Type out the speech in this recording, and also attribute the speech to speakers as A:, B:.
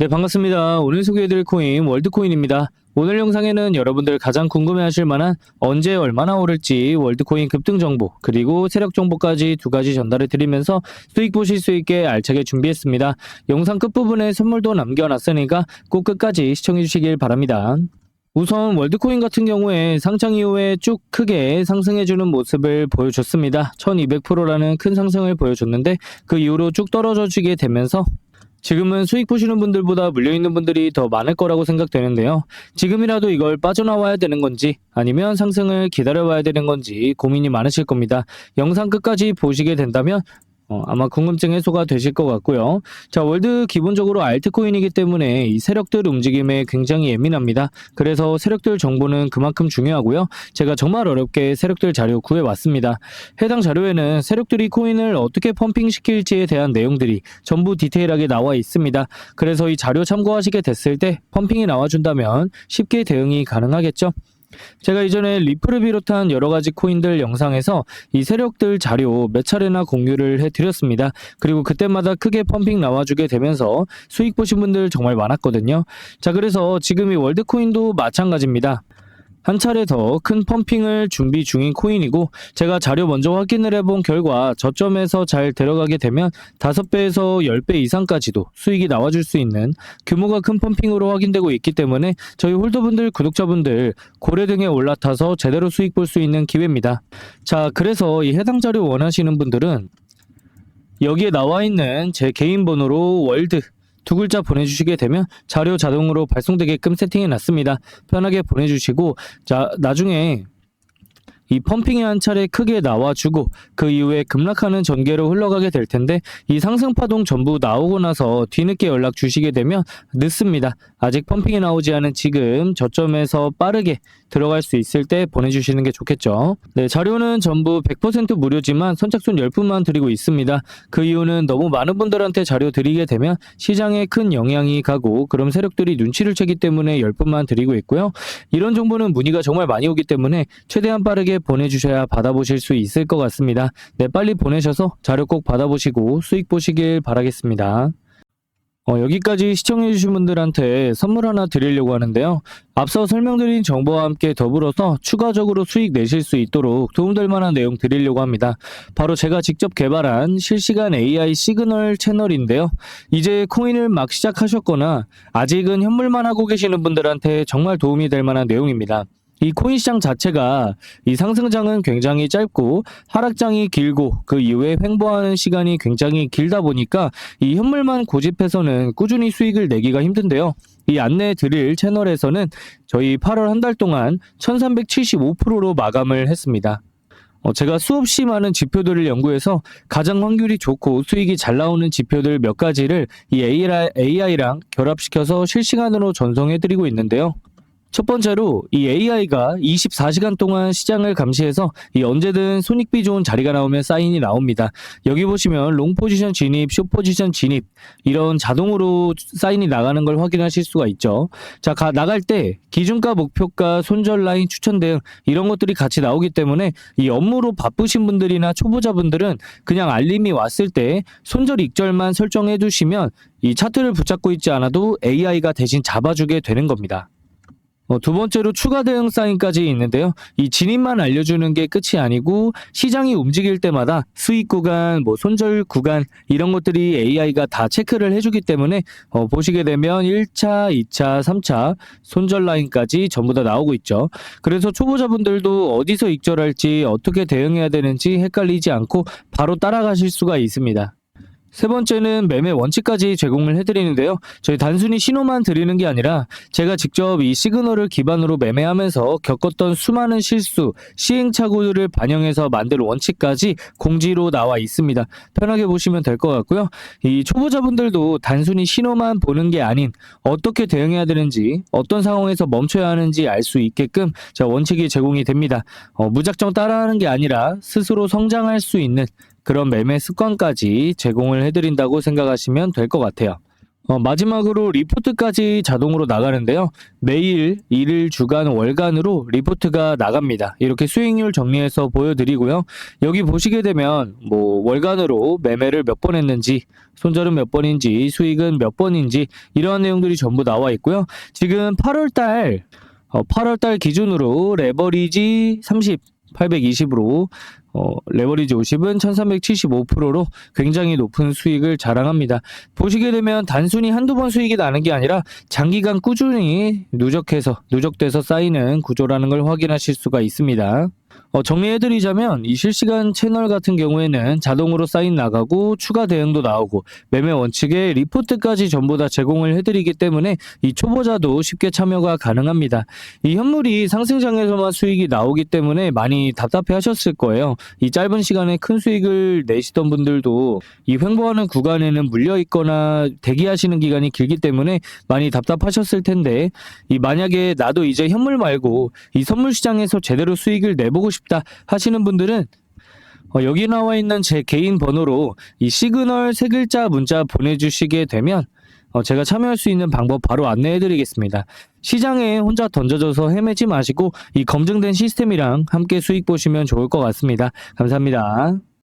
A: 네, 반갑습니다. 오늘 소개해드릴 코인 월드코인입니다. 오늘 영상에는 여러분들 가장 궁금해하실 만한 언제 얼마나 오를지 월드코인 급등 정보 그리고 세력 정보까지 두 가지 전달해 드리면서 수익 보실 수 있게 알차게 준비했습니다. 영상 끝부분에 선물도 남겨놨으니까 꼭 끝까지 시청해 주시길 바랍니다. 우선 월드코인 같은 경우에 상장 이후에 쭉 크게 상승해주는 모습을 보여줬습니다. 1200%라는 큰 상승을 보여줬는데 그 이후로 쭉 떨어져지게 되면서 지금은 수익 보시는 분들보다 물려있는 분들이 더 많을 거라고 생각되는데요. 지금이라도 이걸 빠져나와야 되는 건지 아니면 상승을 기다려봐야 되는 건지 고민이 많으실 겁니다. 영상 끝까지 보시게 된다면 어, 아마 궁금증 해소가 되실 것 같고요. 자, 월드 기본적으로 알트코인이기 때문에 이 세력들 움직임에 굉장히 예민합니다. 그래서 세력들 정보는 그만큼 중요하고요. 제가 정말 어렵게 세력들 자료 구해왔습니다. 해당 자료에는 세력들이 코인을 어떻게 펌핑시킬지에 대한 내용들이 전부 디테일하게 나와 있습니다. 그래서 이 자료 참고하시게 됐을 때 펌핑이 나와준다면 쉽게 대응이 가능하겠죠. 제가 이전에 리플을 비롯한 여러 가지 코인들 영상에서 이 세력들 자료 몇 차례나 공유를 해드렸습니다. 그리고 그때마다 크게 펌핑 나와주게 되면서 수익 보신 분들 정말 많았거든요. 자, 그래서 지금 이 월드코인도 마찬가지입니다. 한 차례 더 큰 펌핑을 준비 중인 코인이고 제가 자료 먼저 확인을 해본 결과 저점에서 잘 들어가게 되면 5배에서 10배 이상까지도 수익이 나와줄 수 있는 규모가 큰 펌핑으로 확인되고 있기 때문에 저희 홀더분들 구독자분들 고래 등에 올라타서 제대로 수익 볼 수 있는 기회입니다. 자 그래서 이 해당 자료 원하시는 분들은 여기에 나와 있는 제 개인 번호로 월드 두 글자 보내주시게 되면 자료 자동으로 발송되게끔 세팅해 놨습니다. 편하게 보내주시고 자 나중에 이 펌핑이 한 차례 크게 나와주고 그 이후에 급락하는 전개로 흘러가게 될 텐데 이 상승 파동 전부 나오고 나서 뒤늦게 연락 주시게 되면 늦습니다. 아직 펌핑이 나오지 않은 지금 저점에서 빠르게 들어갈 수 있을 때 보내주시는 게 좋겠죠. 네, 자료는 전부 100% 무료지만 선착순 10분만 드리고 있습니다. 그 이유는 너무 많은 분들한테 자료 드리게 되면 시장에 큰 영향이 가고 그럼 세력들이 눈치를 채기 때문에 10분만 드리고 있고요. 이런 정보는 문의가 정말 많이 오기 때문에 최대한 빠르게 보내주셔야 받아보실 수 있을 것 같습니다. 네, 빨리 보내셔서 자료 꼭 받아보시고 수익 보시길 바라겠습니다. 어, 여기까지 시청해주신 분들한테 선물 하나 드리려고 하는데요. 앞서 설명드린 정보와 함께 더불어서 추가적으로 수익 내실 수 있도록 도움될 만한 내용 드리려고 합니다. 바로 제가 직접 개발한 실시간 AI 시그널 채널인데요. 이제 코인을 막 시작하셨거나 아직은 현물만 하고 계시는 분들한테 정말 도움이 될 만한 내용입니다. 이 코인 시장 자체가 이 상승장은 굉장히 짧고 하락장이 길고 그 이후에 횡보하는 시간이 굉장히 길다 보니까 이 현물만 고집해서는 꾸준히 수익을 내기가 힘든데요. 이 안내 드릴 채널에서는 저희 8월 한 달 동안 1375%로 마감을 했습니다. 어, 제가 수없이 많은 지표들을 연구해서 가장 확률이 좋고 수익이 잘 나오는 지표들 몇 가지를 이 AI랑 결합시켜서 실시간으로 전송해드리고 있는데요. 첫 번째로 이 AI가 24시간 동안 시장을 감시해서 이 언제든 손익비 좋은 자리가 나오면 사인이 나옵니다. 여기 보시면 롱 포지션 진입, 숏 포지션 진입 이런 자동으로 사인이 나가는 걸 확인하실 수가 있죠. 자, 가, 나갈 때 기준가, 목표가, 손절 라인, 추천 대응 이런 것들이 같이 나오기 때문에 이 업무로 바쁘신 분들이나 초보자분들은 그냥 알림이 왔을 때 손절 익절만 설정해 두시면 이 차트를 붙잡고 있지 않아도 AI가 대신 잡아주게 되는 겁니다. 어, 두 번째로 추가 대응 사인까지 있는데요. 이 진입만 알려주는 게 끝이 아니고 시장이 움직일 때마다 수익 구간, 뭐 손절 구간 이런 것들이 AI가 다 체크를 해주기 때문에 어, 보시게 되면 1차, 2차, 3차 손절 라인까지 전부 다 나오고 있죠. 그래서 초보자분들도 어디서 익절할지 어떻게 대응해야 되는지 헷갈리지 않고 바로 따라가실 수가 있습니다. 세 번째는 매매 원칙까지 제공을 해드리는데요. 저희 단순히 신호만 드리는 게 아니라 제가 직접 이 시그널을 기반으로 매매하면서 겪었던 수많은 실수, 시행착오들을 반영해서 만들 원칙까지 공지로 나와 있습니다. 편하게 보시면 될 것 같고요. 이 초보자분들도 단순히 신호만 보는 게 아닌 어떻게 대응해야 되는지, 어떤 상황에서 멈춰야 하는지 알 수 있게끔 자 원칙이 제공이 됩니다. 어, 무작정 따라하는 게 아니라 스스로 성장할 수 있는 그런 매매 습관까지 제공을 해드린다고 생각하시면 될 것 같아요. 어, 마지막으로 리포트까지 자동으로 나가는데요. 매일, 일일, 주간, 월간으로 리포트가 나갑니다. 이렇게 수익률 정리해서 보여드리고요. 여기 보시게 되면 뭐 월간으로 매매를 몇 번 했는지, 손절은 몇 번인지, 수익은 몇 번인지 이러한 내용들이 전부 나와 있고요. 지금 8월달 8월달 기준으로 레버리지 30, 820으로 어, 레버리지 50은 1375%로 굉장히 높은 수익을 자랑합니다. 보시게 되면 단순히 한두 번 수익이 나는 게 아니라 장기간 꾸준히 누적해서 누적돼서 쌓이는 구조라는 걸 확인하실 수가 있습니다. 어, 정리해드리자면 이 실시간 채널 같은 경우에는 자동으로 사인 나가고 추가 대응도 나오고 매매 원칙에 리포트까지 전부 다 제공을 해드리기 때문에 이 초보자도 쉽게 참여가 가능합니다. 이 현물이 상승장에서만 수익이 나오기 때문에 많이 답답해 하셨을 거예요. 이 짧은 시간에 큰 수익을 내시던 분들도 이 횡보하는 구간에는 물려 있거나 대기하시는 기간이 길기 때문에 많이 답답하셨을 텐데 이 만약에 나도 이제 현물 말고 이 선물 시장에서 제대로 수익을 내 보고 싶다 하시는 분들은 어, 여기 나와 있는 제 개인 번호로 이 시그널 세 글자 문자 보내주시게 되면 어, 제가 참여할 수 있는 방법 바로 안내해 드리겠습니다. 시장에 혼자 던져져서 헤매지 마시고 이 검증된 시스템이랑 함께 수익 보시면 좋을 것 같습니다. 감사합니다.